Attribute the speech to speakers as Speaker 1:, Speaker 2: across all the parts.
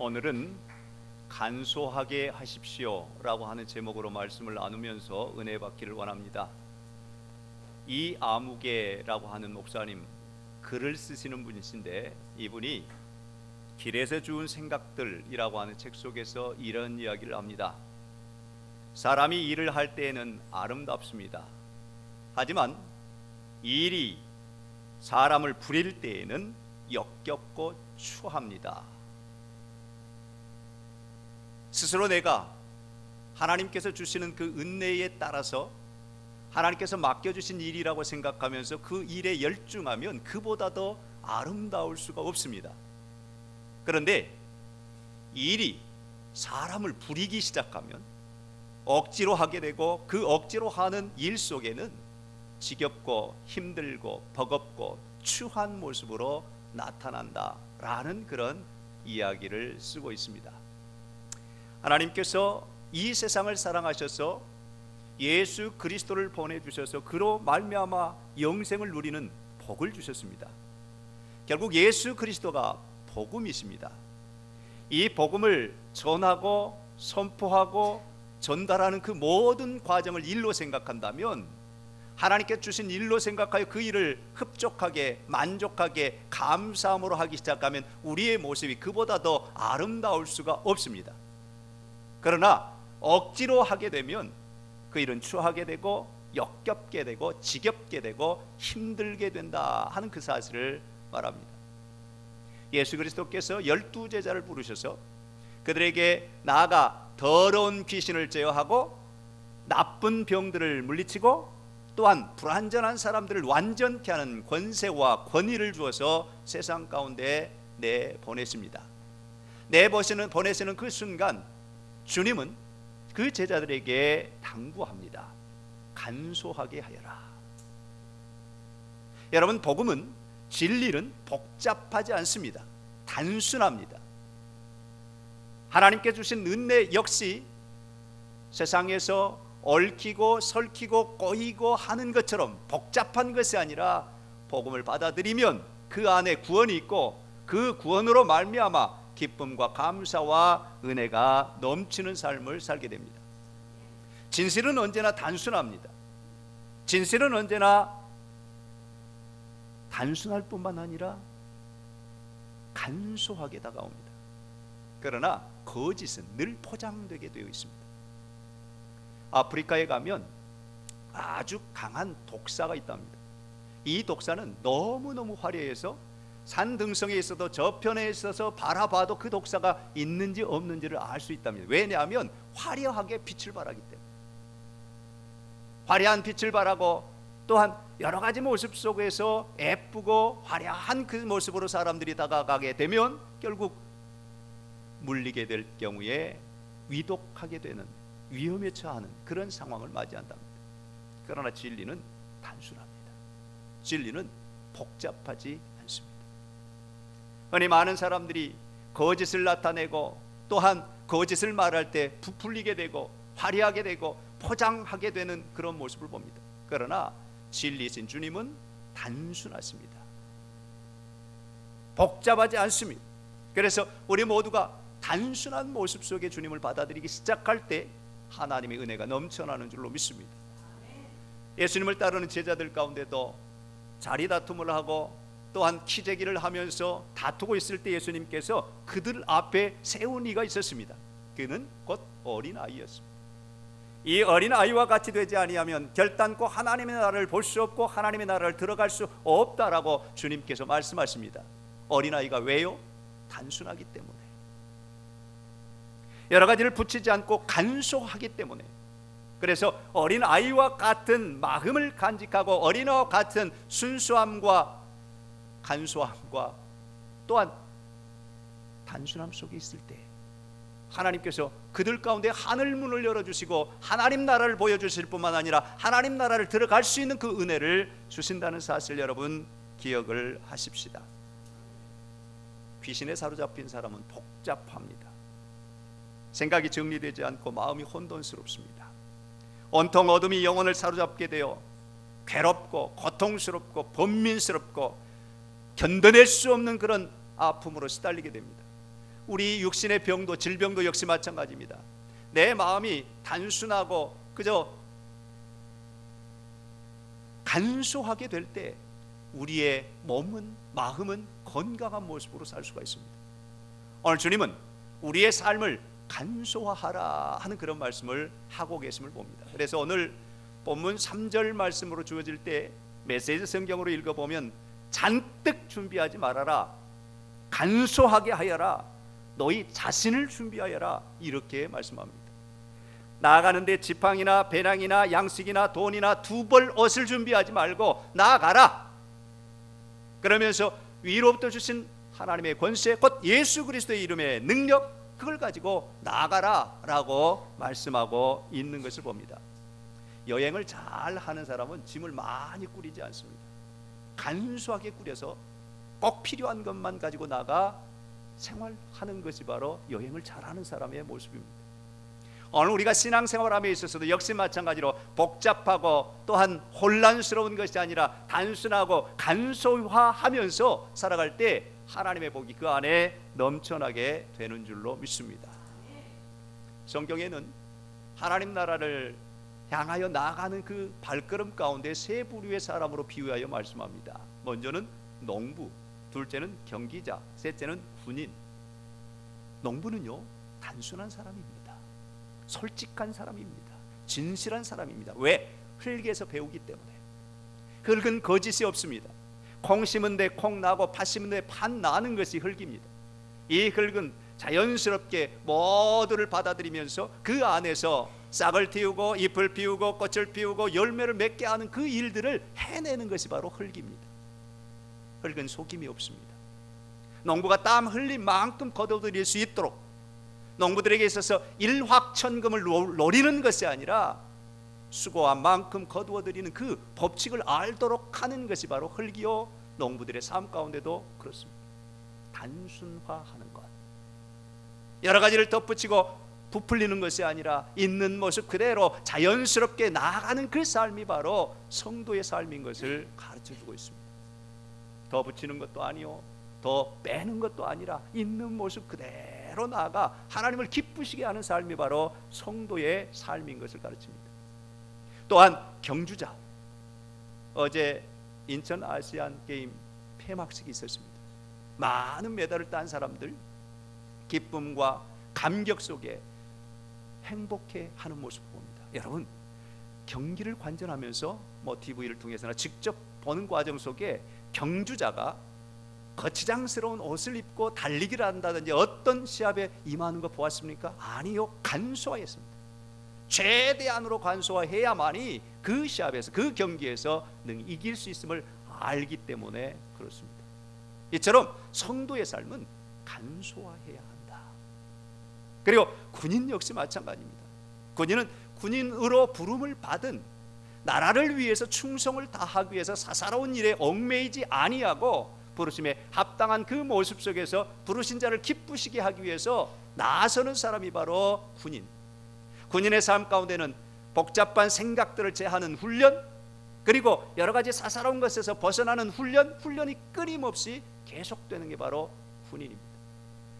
Speaker 1: 오늘은 간소하게 하십시오라고 하는 제목으로 말씀을 나누면서 은혜 받기를 원합니다. 이 아무개라고 하는 목사님 글을 쓰시는 분이신데 이분이 길에서 주운 생각들이라고 하는 책 속에서 이런 이야기를 합니다. 사람이 일을 할 때에는 아름답습니다. 하지만 일이 사람을 부릴 때에는 역겹고 추합니다. 스스로 내가 하나님께서 주시는 그 은혜에 따라서 하나님께서 맡겨주신 일이라고 생각하면서 그 일에 열중하면 그보다 더 아름다울 수가 없습니다. 그런데 일이 사람을 부리기 시작하면 억지로 하게 되고 그 억지로 하는 일 속에는 지겹고 힘들고 버겁고 추한 모습으로 나타난다라는 그런 이야기를 쓰고 있습니다. 하나님께서 이 세상을 사랑하셔서 예수 그리스도를 보내 주셔서 그로 말미암아 영생을 누리는 복을 주셨습니다. 결국 예수 그리스도가 복음이십니다. 이 복음을 전하고 선포하고 전달하는 그 모든 과정을 일로 생각한다면 하나님께 주신 일로 생각하여 그 일을 흡족하게 만족하게 감사함으로 하기 시작하면 우리의 모습이 그보다 더 아름다울 수가 없습니다. 그러나 억지로 하게 되면 그 일은 추하게 되고 역겹게 되고 지겹게 되고 힘들게 된다 하는 그 사실을 말합니다. 예수 그리스도께서 열두 제자를 부르셔서 그들에게 나아가 더러운 귀신을 제어하고 나쁜 병들을 물리치고 또한 불완전한 사람들을 완전케 하는 권세와 권위를 주어서 세상 가운데 내 보냈습니다. 내 보시는 보내시는 그 순간 주님은 그 제자들에게 당부합니다. 간소하게 하여라. 여러분 복음은 진리는 복잡하지 않습니다. 단순합니다. 하나님께 주신 은혜 역시 세상에서 얽히고 설키고 꼬이고 하는 것처럼 복잡한 것이 아니라 복음을 받아들이면 그 안에 구원이 있고 그 구원으로 말미암아 기쁨과 감사와 은혜가 넘치는 삶을 살게 됩니다. 진실은 언제나 단순합니다. 진실은 언제나 단순할 뿐만 아니라 간소하게 다가옵니다. 그러나 거짓은 늘 포장되게 되어 있습니다. 아프리카에 가면 아주 강한 독사가 있답니다. 이 독사는 너무너무 화려해서 산 등성에 있어도 저편에 있어서 바라봐도 그 독사가 있는지 없는지를 알 수 있답니다. 왜냐하면 화려하게 빛을 발하기 때문에. 화려한 빛을 발하고 또한 여러 가지 모습 속에서 예쁘고 화려한 그 모습으로 사람들이 다가가게 되면 결국 물리게 될 경우에 위독하게 되는 위험에 처하는 그런 상황을 맞이한답니다. 그러나 진리는 단순합니다. 진리는 복잡하지. 흔히 많은 사람들이 거짓을 나타내고 또한 거짓을 말할 때 부풀리게 되고 화려하게 되고 포장하게 되는 그런 모습을 봅니다. 그러나 진리신 주님은 단순하십니다. 복잡하지 않습니다. 그래서 우리 모두가 단순한 모습 속에 주님을 받아들이기 시작할 때 하나님의 은혜가 넘쳐나는 줄로 믿습니다. 예수님을 따르는 제자들 가운데도 자리 다툼을 하고 또한 키재기를 하면서 다투고 있을 때 예수님께서 그들 앞에 세운 이가 있었습니다. 그는 곧 어린 아이였습니다. 이 어린 아이와 같이 되지 아니하면 결단코 하나님의 나라를 볼 수 없고 하나님의 나라를 들어갈 수 없다라고 주님께서 말씀하십니다. 어린 아이가 왜요? 단순하기 때문에. 여러 가지를 붙이지 않고 간소하기 때문에. 그래서 어린 아이와 같은 마음을 간직하고 어린아와 같은 순수함과 간소함과 또한 단순함 속에 있을 때 하나님께서 그들 가운데 하늘 문을 열어 주시고 하나님 나라를 보여 주실 뿐만 아니라 하나님 나라를 들어갈 수 있는 그 은혜를 주신다는 사실 여러분 기억을 하십시다. 귀신에 사로잡힌 사람은 복잡합니다. 생각이 정리되지 않고 마음이 혼돈스럽습니다. 온통 어둠이 영혼을 사로잡게 되어 괴롭고 고통스럽고 번민스럽고 견뎌낼 수 없는 그런 아픔으로 시달리게 됩니다. 우리 육신의 병도 질병도 역시 마찬가지입니다. 내 마음이 단순하고 그저 간소하게 될 때 우리의 몸은 마음은 건강한 모습으로 살 수가 있습니다. 오늘 주님은 우리의 삶을 간소화하라 하는 그런 말씀을 하고 계심을 봅니다. 그래서 오늘 본문 3절 말씀으로 주어질 때 메시지 성경으로 읽어보면 잔뜩 준비하지 말아라 간소하게 하여라 너희 자신을 준비하여라 이렇게 말씀합니다. 나아가는데 지팡이나 배낭이나 양식이나 돈이나 두벌 옷을 준비하지 말고 나아가라. 그러면서 위로부터 주신 하나님의 권세 곧 예수 그리스도의 이름의 능력 그걸 가지고 나아가라라고 말씀하고 있는 것을 봅니다. 여행을 잘 하는 사람은 짐을 많이 꾸리지 않습니다. 간소하게 꾸려서 꼭 필요한 것만 가지고 나가 생활하는 것이 바로 여행을 잘하는 사람의 모습입니다. 오늘 우리가 신앙생활함에 있어서도 역시 마찬가지로 복잡하고 또한 혼란스러운 것이 아니라 단순하고 간소화하면서 살아갈 때 하나님의 복이 그 안에 넘쳐나게 되는 줄로 믿습니다. 성경에는 하나님 나라를 향하여 나아가는 그 발걸음 가운데 세 부류의 사람으로 비유하여 말씀합니다. 먼저는 농부, 둘째는 경기자, 셋째는 군인. 농부는요 단순한 사람입니다. 솔직한 사람입니다. 진실한 사람입니다. 왜? 흙에서 배우기 때문에. 흙은 거짓이 없습니다. 콩 심은 데 콩 나고 팥 심은 데 팥 나는 것이 흙입니다. 이 흙은 자연스럽게 모두를 받아들이면서 그 안에서 싹을 틔우고 잎을 피우고 꽃을 피우고 열매를 맺게 하는 그 일들을 해내는 것이 바로 흙입니다. 흙은 속임이 없습니다. 농부가 땀 흘린 만큼 거둬들일 수 있도록 농부들에게 있어서 일확천금을 노리는 것이 아니라 수고한 만큼 거두어 드리는 그 법칙을 알도록 하는 것이 바로 흙이요 농부들의 삶 가운데도 그렇습니다. 단순화하는 것. 여러 가지를 덧붙이고 부풀리는 것이 아니라 있는 모습 그대로 자연스럽게 나아가는 그 삶이 바로 성도의 삶인 것을 가르쳐 주고 있습니다. 더 붙이는 것도 아니요. 더 빼는 것도 아니라 있는 모습 그대로 나아가 하나님을 기쁘시게 하는 삶이 바로 성도의 삶인 것을 가르칩니다. 또한 경주자 어제 인천 아시안 게임 폐막식이 있었습니다. 많은 메달을 딴 사람들 기쁨과 감격 속에 행복해 하는 모습을 봅니다. 여러분 경기를 관전하면서 뭐 TV를 통해서나 직접 보는 과정 속에 경주자가 거치장스러운 옷을 입고 달리기를 한다든지 어떤 시합에 임하는 거 보았습니까? 아니요 간소화했습니다. 최대한으로 간소화해야만이 그 시합에서 그 경기에서 능 이길 수 있음을 알기 때문에 그렇습니다. 이처럼 성도의 삶은 간소화해야 한다. 그리고 군인 역시 마찬가지입니다. 군인은 군인으로 부름을 받은 나라를 위해서 충성을 다하기 위해서 사사로운 일에 얽매이지 아니하고 부르심에 합당한 그 모습 속에서 부르신 자를 기쁘시게 하기 위해서 나서는 사람이 바로 군인. 군인의 삶 가운데는 복잡한 생각들을 제하는 훈련 그리고 여러 가지 사사로운 것에서 벗어나는 훈련, 훈련이 끊임없이 계속되는 게 바로 군인입니다.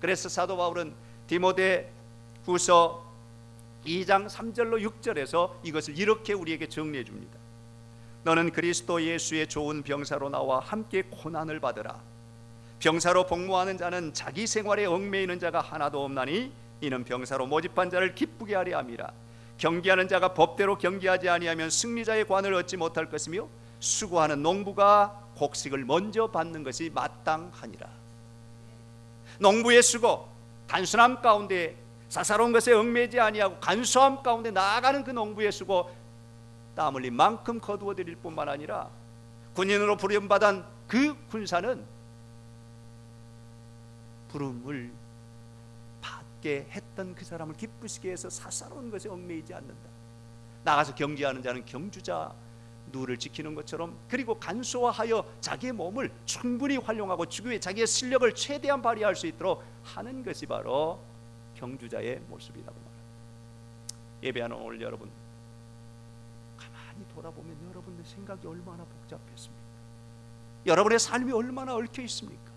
Speaker 1: 그래서 사도 바울은 디모데 후서 2장 3절로 6절에서 이것을 이렇게 우리에게 정리해 줍니다. 너는 그리스도 예수의 좋은 병사로 나와 함께 고난을 받으라. 병사로 복무하는 자는 자기 생활에 얽매이는 자가 하나도 없나니 이는 병사로 모집한 자를 기쁘게 하려 함이라. 경기하는 자가 법대로 경기하지 아니하면 승리자의 관을 얻지 못할 것이며 수고하는 농부가 곡식을 먼저 받는 것이 마땅하니라. 농부의 수고 단순함 가운데 사사로운 것에 얽매이지 아니하고 간소함 가운데 나아가는 그 농부의 수고 땀 흘린 만큼 거두어 드릴 뿐만 아니라 군인으로 부름받은 그 군사는 부름을 받게 했던 그 사람을 기쁘시게 해서 사사로운 것에 얽매이지 않는다. 나가서 경기하는 자는 경주자 누를 지키는 것처럼 그리고 간소화하여 자기의 몸을 충분히 활용하고 주교의 자기의 실력을 최대한 발휘할 수 있도록 하는 것이 바로 경주자의 모습이라고 말합니다. 예배하는 오늘 여러분 가만히 돌아보면 여러분의 생각이 얼마나 복잡했습니까? 여러분의 삶이 얼마나 얽혀 있습니까?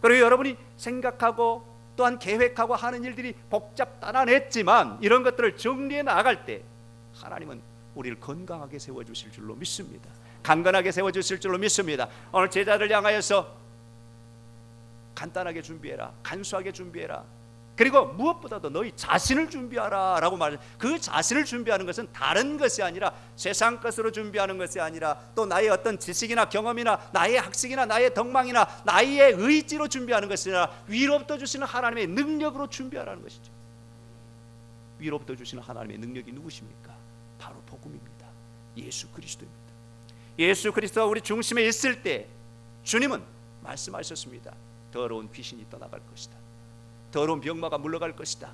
Speaker 1: 그리고 여러분이 생각하고 또한 계획하고 하는 일들이 복잡단안했지만 이런 것들을 정리해 나갈 때 하나님은 우리를 건강하게 세워 주실 줄로 믿습니다. 강건하게 세워 주실 줄로 믿습니다. 오늘 제자들 향하여서 간단하게 준비해라. 간소하게 준비해라. 그리고 무엇보다도 너희 자신을 준비하라라고 말해. 그 자신을 준비하는 것은 다른 것이 아니라 세상 것으로 준비하는 것이 아니라 또 나의 어떤 지식이나 경험이나 나의 학식이나 나의 덕망이나 나의 의지로 준비하는 것이 아니라 위로부터 주시는 하나님의 능력으로 준비하라는 것이죠. 위로부터 주시는 하나님의 능력이 누구십니까? 바로 복음입니다. 예수 그리스도입니다. 예수 그리스도가 우리 중심에 있을 때 주님은 말씀하셨습니다. 더러운 귀신이 떠나갈 것이다. 더러운 병마가 물러갈 것이다.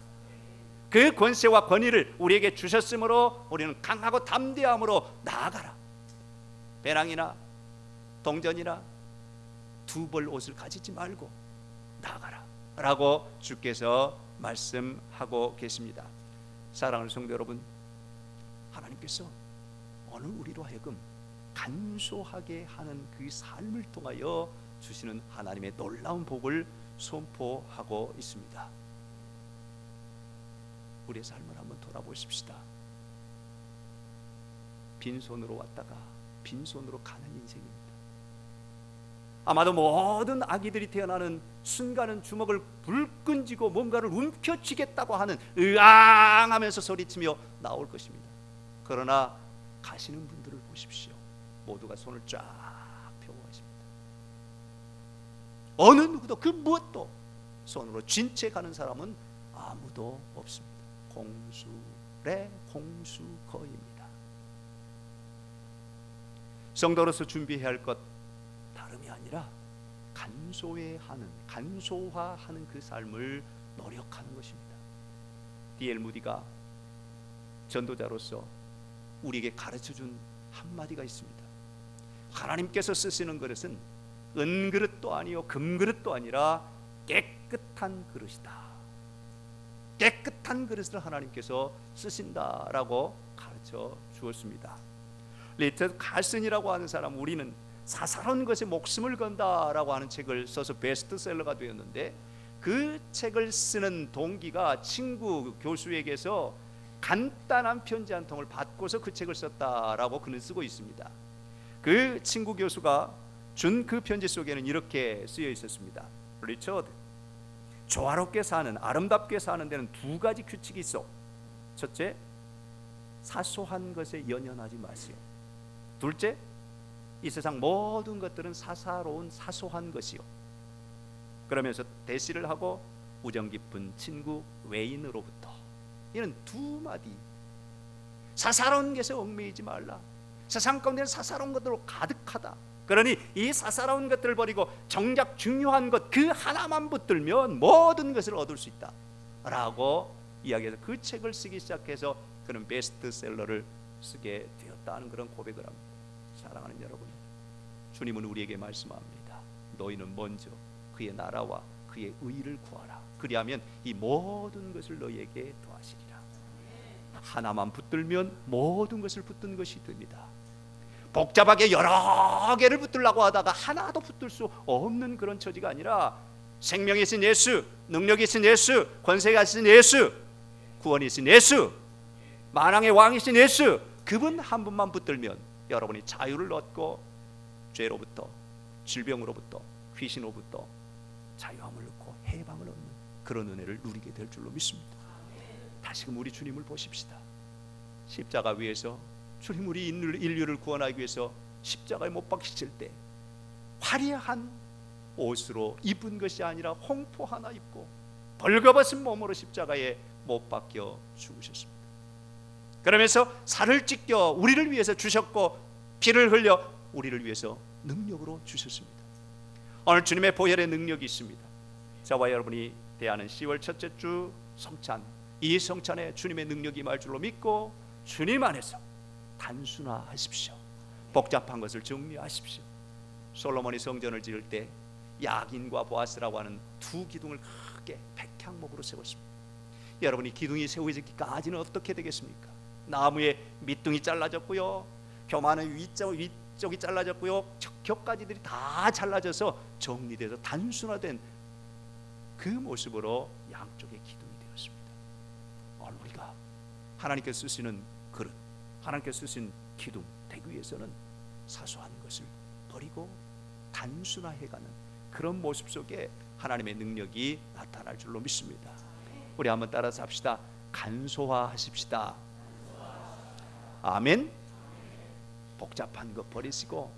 Speaker 1: 그 권세와 권위를 우리에게 주셨으므로 우리는 강하고 담대함으로 나아가라. 배낭이나 동전이나 두 벌 옷을 가지지 말고 나아가라. 라고 주께서 말씀하고 계십니다. 사랑하는 성도 여러분, 하나님께서 오늘 우리로 하여금 간소하게 하는 그 삶을 통하여 주시는 하나님의 놀라운 복을 선포하고 있습니다. 우리의 삶을 한번 돌아보십시다. 빈손으로 왔다가 빈손으로 가는 인생입니다. 아마도 모든 아기들이 태어나는 순간은 주먹을 불끈 쥐고 뭔가를 움켜쥐겠다고 하는 으앙 하면서 소리치며 나올 것입니다. 그러나 가시는 분들을 보십시오. 모두가 손을 쫙 펴고 가십니다. 어느 누구도 그 무엇도 손으로 쥔 채 가는 사람은 아무도 없습니다. 공수래 공수거입니다. 성도로서 준비해야 할 것 다름이 아니라 간소화하는 간소화하는 그 삶을 노력하는 것입니다. 디엘 무디가 전도자로서 우리에게 가르쳐 준 한마디가 있습니다. 하나님께서 쓰시는 그릇은 은그릇도 아니요 금그릇도 아니라 깨끗한 그릇이다. 깨끗한 그릇을 하나님께서 쓰신다라고 가르쳐 주었습니다. 리처드 칼슨이라고 하는 사람 우리는 사사로운 것에 목숨을 건다라고 하는 책을 써서 베스트셀러가 되었는데 그 책을 쓰는 동기가 친구 교수에게서 간단한 편지 한 통을 받고서 그 책을 썼다라고 그는 쓰고 있습니다. 그 친구 교수가 준 그 편지 속에는 이렇게 쓰여 있었습니다. 리처드, 조화롭게 사는 아름답게 사는 데는 두 가지 규칙이 있어. 첫째, 사소한 것에 연연하지 마세요. 둘째, 이 세상 모든 것들은 사사로운 사소한 것이요. 그러면서 대시를 하고 우정 깊은 친구 외인으로부터 이는 두 마디 사사로운 것에 얽매이지 말라. 세상 가운데는 사사로운 것들로 가득하다. 그러니 이 사사로운 것들을 버리고 정작 중요한 것 그 하나만 붙들면 모든 것을 얻을 수 있다 라고 이야기해서 그 책을 쓰기 시작해서 그는 베스트셀러를 쓰게 되었다는 그런 고백을 합니다. 사랑하는 여러분, 주님은 우리에게 말씀합니다. 너희는 먼저 그의 나라와 그의 의를 구하라. 그리하면 이 모든 것을 너희에게 더하시리라. 하나만 붙들면 모든 것을 붙든 것이 됩니다. 복잡하게 여러 개를 붙들라고 하다가 하나도 붙들 수 없는 그런 처지가 아니라 생명이신 예수, 능력이신 예수, 권세가 있신 예수, 구원이신 예수, 만왕의 왕이신 예수, 그분 한 분만 붙들면 여러분이 자유를 얻고 죄로부터, 질병으로부터, 귀신으로부터 자유함을 얻고 해방을 얻는 그런 은혜를 누리게 될 줄로 믿습니다. 다시금 우리 주님을 보십시다. 십자가 위에서 주님 우리 인류를 구원하기 위해서 십자가에 못 박히실 때 화려한 옷으로 입은 것이 아니라 홍포 하나 입고 벌거벗은 몸으로 십자가에 못 박혀 죽으셨습니다. 그러면서 살을 찢겨 우리를 위해서 주셨고 피를 흘려 우리를 위해서 능력으로 주셨습니다. 오늘 주님의 보혈의 능력이 있습니다. 저와 여러분이 대하는 10월 첫째 주 성찬 이 성찬에 주님의 능력이 말 줄로 믿고 주님 안에서 단순화하십시오. 복잡한 것을 정리하십시오. 솔로몬이 성전을 지을 때 야긴과 보아스라고 하는 두 기둥을 크게 백향목으로 세웠습니다. 여러분이 기둥이 세워지기까지는 어떻게 되겠습니까? 나무에 밑둥이 잘라졌고요. 교만의 위쪽 위쪽이 잘라졌고요. 격가지들이 다 잘라져서 정리돼서 단순화된 그 모습으로 양쪽의 되었습니다. 오늘 우리가 하나님께 쓰시는 그릇, 하나님께 쓰신 기둥 되기 위해서는 사소한 것을 버리고 단순화해가는 그런 모습 속에 하나님의 능력이 나타날 줄로 믿습니다. 우리 한번 따라서 합시다. 간소화하십시다. 아멘. 복잡한 것 버리시고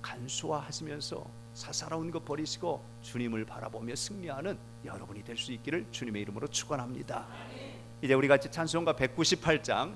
Speaker 1: 간소화하시면서 사사로운 것 버리시고 주님을 바라보며 승리하는 여러분이 될 수 있기를 주님의 이름으로 축원합니다. 이제 우리 같이 찬송가 198장